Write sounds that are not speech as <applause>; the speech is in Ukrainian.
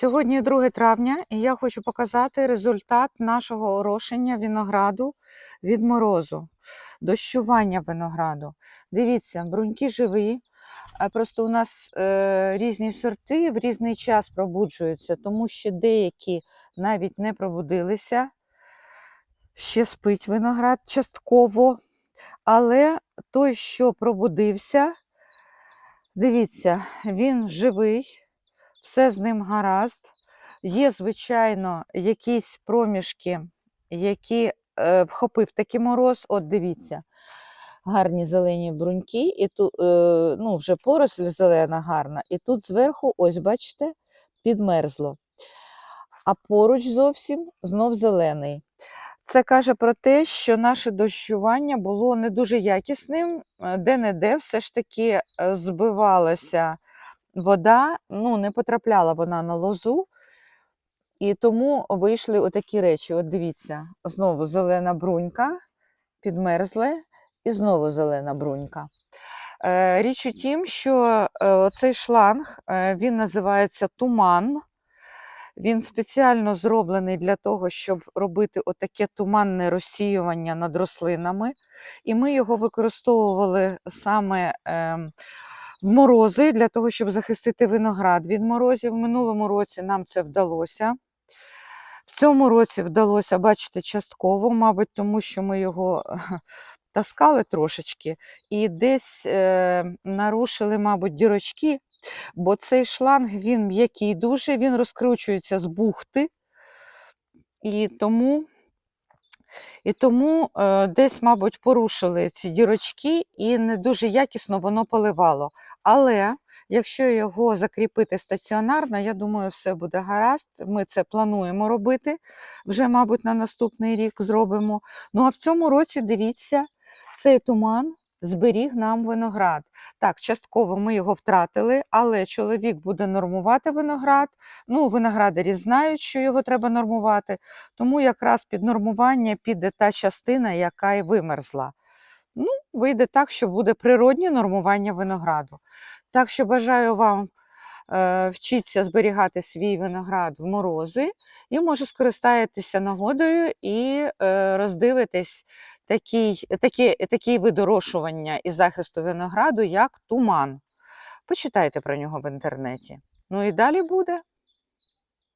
Сьогодні 2 травня, і я хочу показати результат нашого орошення винограду від морозу, дощування винограду. Дивіться, бруньки живі. Просто у нас е, різні сорти в різний час пробуджуються, тому що деякі навіть не пробудилися. Ще спить виноград частково. Але той, що пробудився, дивіться, він живий, все з ним гаразд. Є, звичайно, якісь проміжки, які е, вхопив такий мороз. От дивіться, гарні зелені бруньки, і тут е, ну, вже поросль зелена гарна, і тут зверху, ось бачите, підмерзло. А поруч зовсім знов зелений. Це каже про те, що наше дощування було не дуже якісним, е, де-не-де все ж таки е, збивалася вода, ну, не потрапляла вона на лозу, і тому вийшли отакі речі. От дивіться, знову зелена брунька, підмерзле, і знову зелена брунька. Е, Річ у тім, що е, цей шланг е, він називається туман. Він спеціально зроблений для того, щоб робити отаке туманне розсіювання над рослинами. І ми його використовували саме ем, морози для того, щоб захистити виноград від морозів. В минулому році нам це вдалося. В цьому році вдалося, бачите, частково, мабуть, тому що ми його <laughs> таскали трошечки і десь е, нарушили, мабуть, дірочки, бо цей шланг він м'який дуже, він розкручується з бухти, і тому, і тому е, десь, мабуть, порушили ці дірочки, і не дуже якісно воно поливало. Але якщо його закріпити стаціонарно, я думаю, все буде гаразд. Ми це плануємо робити. Вже, мабуть, на наступний рік зробимо. Ну а в цьому році дивіться, цей туман зберіг нам виноград. Так, частково ми його втратили, але чоловік буде нормувати виноград. Ну, виноградарі знають, що його треба нормувати, тому якраз під нормування піде та частина, яка й вимерзла. Ну, вийде так, що буде природнє нормування винограду. Так що бажаю вам е, вчитися зберігати свій виноград в морози, і може скористаєтеся нагодою і роздивитись роздивитесь такий, такі, такий видорошування і захисту винограду, як туман. Почитайте про нього в інтернеті. Ну і далі буде.